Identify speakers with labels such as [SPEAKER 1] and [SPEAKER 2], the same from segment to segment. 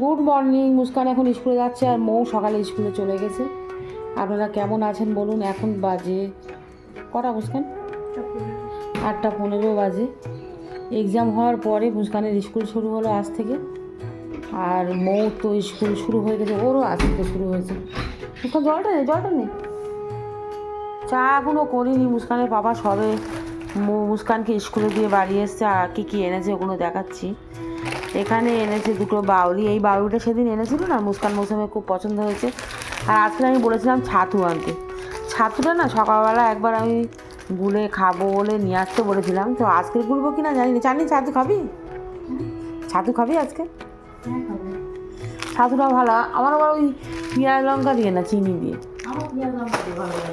[SPEAKER 1] Good morning Muskan এখন স্কুলে যাচ্ছে আর মৌ সকালে স্কুলে চলে গেছে। আপনারা কেমন আছেন বলুন, এখন বাজে কটা মুস্কান? আটটা পনেরো বাজে। এক্সাম হওয়ার পরে মুস্কানের স্কুল শুরু হলো আজ থেকে। আর মৌ তো স্কুল শুরু হয়ে গেছে, ওরও আজ থেকে শুরু হয়েছে। মুস্কান, জলটা নেই জলটা নেই চা এখনও করিনি, মুস্কানের বাবা সবে মুস্কানকে স্কুলে দিয়ে বাড়ি এসছে আর কী কী এনেছে ওগুলো দেখাচ্ছি। এখানে এনেছে দুটো বাউলি। এই বাউলিটা সেদিন এনেছিল না? মুস্কান মৌসুমে খুব পছন্দ হয়েছে। আর আজকে আমি বলেছিলাম ছাতু আনতে। ছাতুটা না সকালবেলা একবার আমি গুলে খাব বলে নিয়ে আসতে বলেছিলাম। তো আজকে গুলবো কি না জানি না জানি ছাতু খাবি? ছাতু খাবি আজকে? ছাতুটা ভালো। আমার আবার ওই পেঁয়াজ লঙ্কা দিয়ে না, চিনি দিয়ে।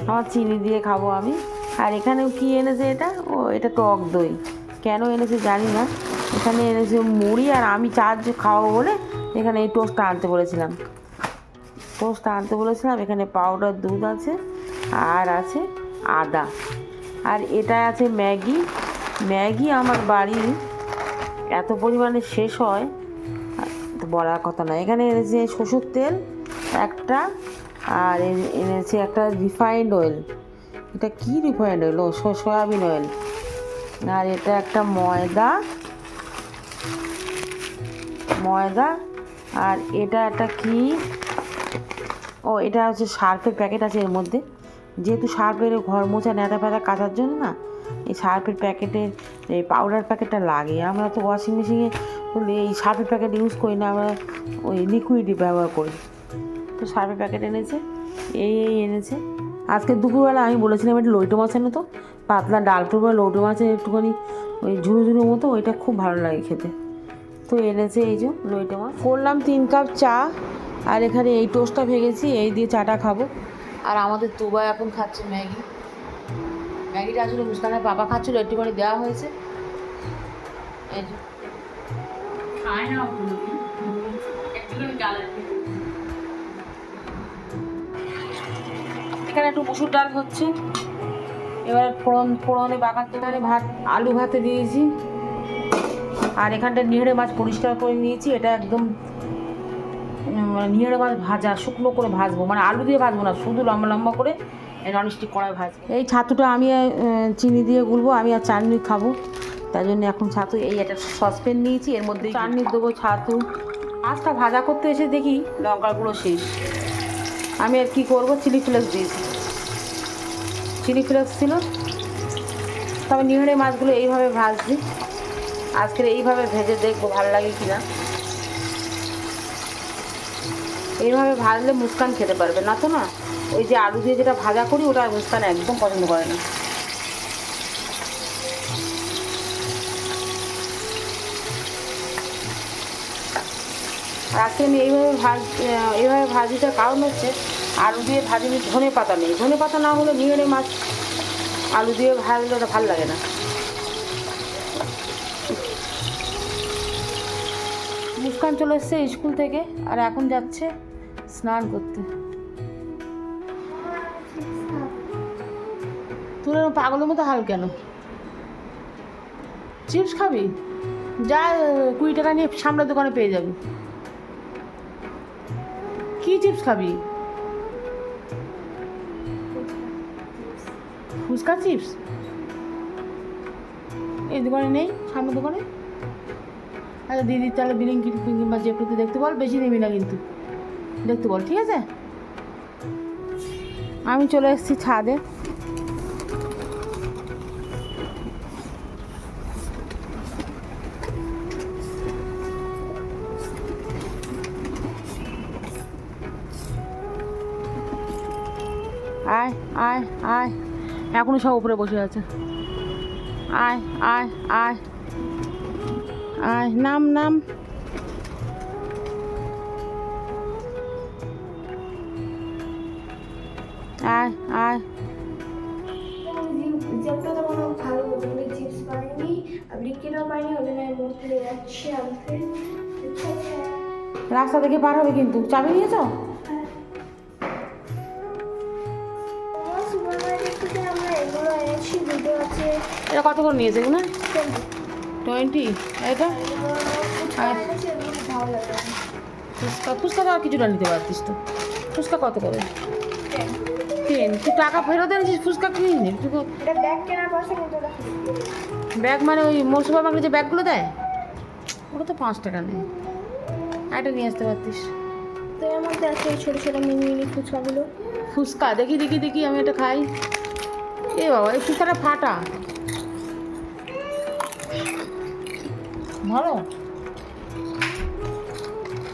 [SPEAKER 1] আমার চিনি দিয়ে খাব আমি। আর এখানে কি এনেছে এটা? ও, এটা টক দই। কেন এনেছে জানি না। এখানে এনেছে মুড়ি আর আমি চা যে খাওয়াবো বলে এখানে এই টোস্টটা আনতে বলেছিলাম। টোস্টটা আনতে বলেছিলাম, এখানে পাউডার দুধ আছে আর আছে আদা। আর এটা আছে ম্যাগি। ম্যাগি আমার বাড়ি এত পরিমাণে শেষ হয় বলার কথা না এখানে এনেছে সরষের তেল একটা, আর এনে- এনেছে একটা রিফাইন্ড অয়েল এটা কি রিফাইন্ড অয়েল ও সয়াবিন অয়েল আর এটা একটা ময়দা ময়দা। আর এটা একটা কি? ও, এটা হচ্ছে সার্ফের প্যাকেট আছে এর মধ্যে। যেহেতু সার্ফের ঘর মোছা নেতা ফেতা কাচার জন্য না, এই সার্ফের প্যাকেটের, এই পাউডার প্যাকেটটা লাগে। আমরা তো ওয়াশিং মেশিনে এই সার্ফের প্যাকেট ইউজ করি না, আমরা ওই লিকুইডই ব্যবহার করি। তো সার্ফের প্যাকেট এনেছে, এই এই এনেছে। আজকে দুপুরবেলা আমি বলেছিলাম একটু লইটো মাছ এনে তো, পাতলা ডাল। করব লইটো মাছের একটুখানি ওই ঝুড়ো ঝুড়ো মতো, ওইটা খুব ভালো লাগে খেতে। তো এনেছে এই যে লইটো মাছ। করলাম তিন কাপ চা আর এখানে এই টোস্টটা ভেঙেছি এই দিয়ে চাটা খাব। আর আমাদের তুবা এখন খাচ্ছে ম্যাগি। ম্যাগিটা আসলে মুস্কানের বাবা খাচ্ছিল একটুখানি দেওয়া হয়েছে। এই যে। এখানে একটু মুসুর ডাল হচ্ছে। এবার ফোড়ন ফোড়নে বাগাতে এখানে ভাত আলু ভাতে দিয়েছি। আর এখানটা নিহড়ে মাছ পরিষ্কার করে নিয়েছি এটা একদম মানে নিহড়ে মাছ ভাজা শুকনো করে ভাজবো মানে আলু দিয়ে ভাজবো না শুধু লম্বা লম্বা করে ননস্টিক কড়াই ভাজবো। এই ছাতুটা আমি চিনি দিয়ে গুলবো আমি আর চাটনি খাব তাই জন্য এখন ছাতু এই একটা সসপ্যান নিয়েছি এর মধ্যে চাটনি দেবো ছাতু। মাছটা ভাজা করতে এসে দেখি লঙ্কার গুঁড়ো শেষ। আমি আর কি করব চিলি ফ্লেক্স দিয়েছি। চিলি ফ্লেক্স ছিল তবে নিহড়ে মাছগুলো এইভাবে ভাজছি আজকের এইভাবে ভেজে দেখব, ভালো লাগে কি না এইভাবে ভাজলে মুস্কান খেতে পারবে, না তো না? ওই যে আলু দিয়ে যেটা ভাজা করি, ওটা মুস্কান একদম পছন্দ করে না। আজকে আমি এইভাবে ভাজ এইভাবে ভাজিটার কারণ হচ্ছে, আলু দিয়ে ভাজিনি, ধনে পাতা নেই। ধনে পাতা না হলে নিয়ে মাছ। আলু দিয়ে ভাজলে ওটা ভালো লাগে না। মুস্কান চলে এসছে স্কুল থেকে আর এখন যাচ্ছে স্নান করতে। তুই পাগলের মতো হাল কেন? চিপস খাবি? যা, কুড়ি টাকা নিয়ে সামনের দোকানে পেয়ে যাবি। কি চিপস খাবি? ফুচকা চিপস? এই দোকানে নেই, সামনের দোকানে? আচ্ছা দিদি, তাহলে বিলিং কিংবা যে প্রতি দেখতে বল, বেশি নিবি না কিন্তু। দেখতে বল, ঠিক আছে? আমি চলে এসেছি ছাদে। আয় আয় আয়। এখনও সব উপরে বসে আছে। আয় আয় আয়। আয় নাম নাম। আয় আয়।
[SPEAKER 2] ঠিক আছে
[SPEAKER 1] রাস্তা থেকে পার হবে কিন্তু। চাবি নিয়েছো?
[SPEAKER 2] দুটো আছে
[SPEAKER 1] এটা কত করে নিয়েছে এগুলো টোয়েন্টি এটা
[SPEAKER 2] আমার লাগে
[SPEAKER 1] ফুচকা ফুচকা তো আর কিছুটা নিতে পারতিস তো। ফুচকা কত করে? টেন তুই টাকা ফেরত এনেছিস ফুচকা কিনিস নি তুই
[SPEAKER 2] ব্যাগ
[SPEAKER 1] মানে ওই মৌসুমা বাগলে যে ব্যাগগুলো দেয়? ওটা তো পাঁচ টাকা নেই। এটা নিয়ে আসতে পারতিস।
[SPEAKER 2] তো এর মধ্যে আছে এই ছোটো ছোটো মিনি মিনি ফুচকাগুলো।
[SPEAKER 1] ফুচকা দেখি দেখি দেখি আমি এটা খাই। এ বাবা এই ফুচকাটা ফাটা। ভালো?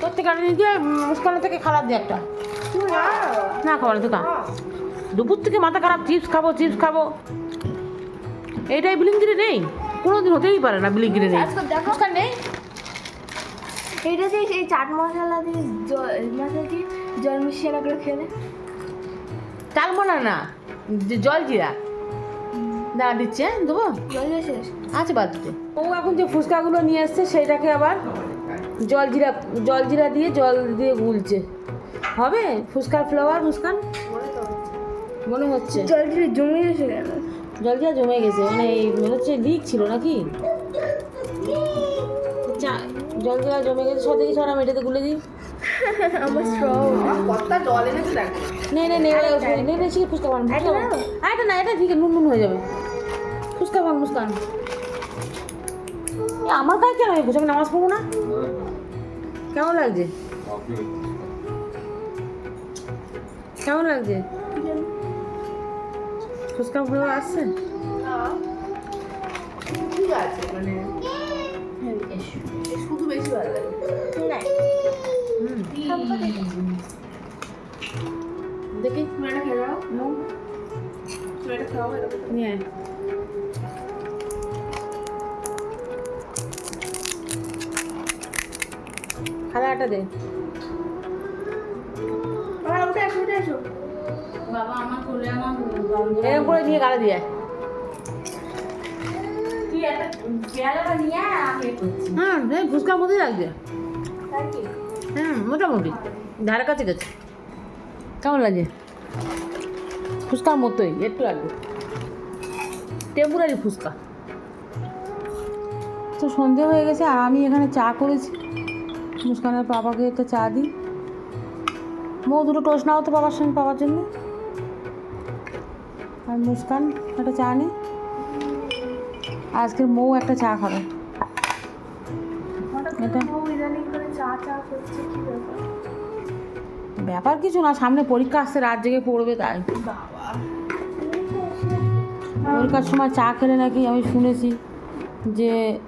[SPEAKER 1] তোর থেকে আনি দিয়ে মুস্কানের থেকে খারাপ দিয়ে একটা। না? খাব না তুই খা। দুপুর থেকে মাথা খারাপ চিপস খাব চিপস খাব। এইটাই বিলিংগিরি নেই? কোনো দিন হতেই পারে না বিলিংগিরি নেই। ফুচকা নেই?
[SPEAKER 2] এইটা দিয়ে এই চাট মশলা দিয়ে জল মশলা দিয়ে জল মিশিয়ে রাখলে খেলে।
[SPEAKER 1] চাল মনে না জল জিরা দাঁড়া দিচ্ছে হ্যাঁ? দেবো
[SPEAKER 2] জল শেষ
[SPEAKER 1] আছে বালতিতে ও এখন যে ফুচকাগুলো নিয়ে এসছে সেইটাকে আবার জল জিরা জল জিরা দিয়ে জল দিয়ে গুলছে হবে ফুচকার ফ্লেভার মুস্কান মনে হচ্ছে
[SPEAKER 2] জল দিয়ে জমে গেছে কেন
[SPEAKER 1] জল জিরা জমে গেছে মানে এই মনে হচ্ছে লিক ছিল নাকি চা জল জিরা জমে গেছে সব দেখি সরা মেটেতে গুলে দিই
[SPEAKER 2] আমার স্ট্র
[SPEAKER 1] নে নে নে নে নে নে ফুচকা বান ফুচকা বান
[SPEAKER 2] নাও।
[SPEAKER 1] আর এটা না এটা ঠিক নুন নুন হয়ে যাবে ফুচকা বান মুস্কান আমার গায়ে কেন বসে আমি নামাজ পড়ব না? কেমন লাগছে? কেমন লাগছে? ফুচকা ফ্লেভার আসছে?
[SPEAKER 3] শুধু বেশি ভালো লাগে
[SPEAKER 1] দেখি
[SPEAKER 3] তুমি এটা
[SPEAKER 1] আটা দে।
[SPEAKER 3] বাবা আমার আমার
[SPEAKER 1] এরকম করে নিয়ে গাড়ি দিয়ে হ্যাঁ এই ফুচকার মধ্যেই লাগছে
[SPEAKER 2] তাই
[SPEAKER 1] হ্যাঁ মোটামুটি। ধারে কাছে গেছে। কেমন লাগছে? ফুচকার মতোই একটু লাগবে। টেম্পুরারি ফুচকা। তো সন্ধে হয়ে গেছে আর আমি এখানে চা করেছি। মুস্কানের বাবাকে একটা চা দিই। মৌ দুটো টোস্ট নাও তো বাবার সঙ্গে পাওয়ার জন্য। আর মুসকান একটা চা নে। আজকের মৌ একটা চা খাবে। এটা
[SPEAKER 2] ব্যাপার?
[SPEAKER 1] কিছু না সামনে পরীক্ষা আসছে রাত জেগে পড়বে তাই। পরীক্ষার সময় চা খেলে নাকি আমি শুনেছি যে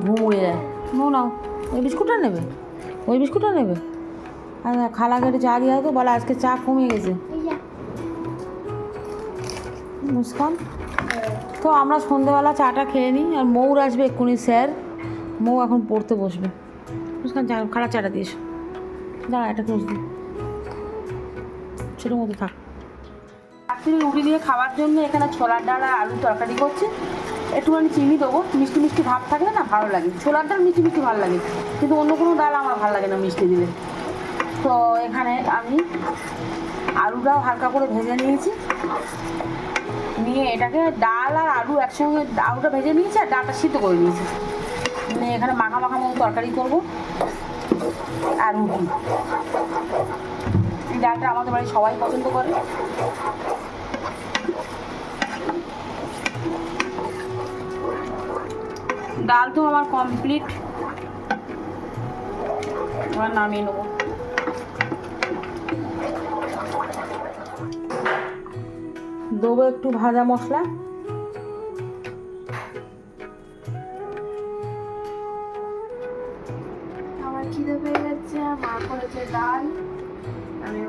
[SPEAKER 1] ঘুম উড়ে যায়। মৌ নাও ওই বিস্কুটটা নেবে? ওই বিস্কুটটা নেবে? আর খালা কেটে চা দিয়ে তো বলে আজকে চা কমে গেছে। মুস্কান? তো আমরা সন্ধেবেলা চাটা খেয়ে নিই আর মৌর আসবে এক্ষুনি স্যার। মৌ এখন পড়তে বসবে। মুস্কান চা খালা চাটা দিয়েছ দাঁড়া এটা ক্লোজ দিই। ছোটোর মধ্যে থাক। রাত্রি রুটি দিয়ে খাওয়ার জন্য এখানে ছোলার ডাল আর আলু তরকারি করছে। একটুখানি চিনি দেবো। মিষ্টি মিষ্টি ভাব থাকলে না ভালো লাগে। ছোলার ডাল মিষ্টি মিষ্টি ভালো লাগে। কিন্তু অন্য কোনো ডাল আমার ভালো লাগে না মিষ্টি দিলে। তো এখানে আমি আলুটাও হালকা করে ভেজে নিয়েছি। নিয়ে এটাকে ডাল আর আলু একসঙ্গে আলুটা ভেজে নিয়েছি আর ডালটা সিদ্ধ করে নিয়েছি। নিয়ে এখানে মাখা মাখা মতো তরকারি করব। আর রুটি। ডালটা আমাদের বাড়ি সবাই পছন্দ করে। ডাল তো আমার কমপ্লিট এবার নামিয়ে নেব। দেবো একটু ভাজা মশলা।
[SPEAKER 2] আমার খিদে পেয়ে যাচ্ছে মা করেছে ডাল। আমি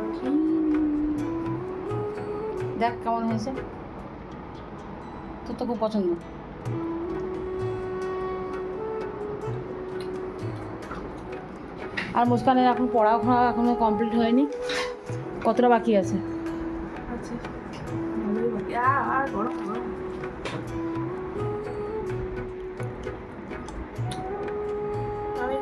[SPEAKER 1] দেখ কেমন হয়েছে। তোর তো খুব পছন্দ। আর মুস্কানের এখন পড়াশোনা এখনও কমপ্লিট হয়নি। কতটা বাকি আছে?
[SPEAKER 2] আমি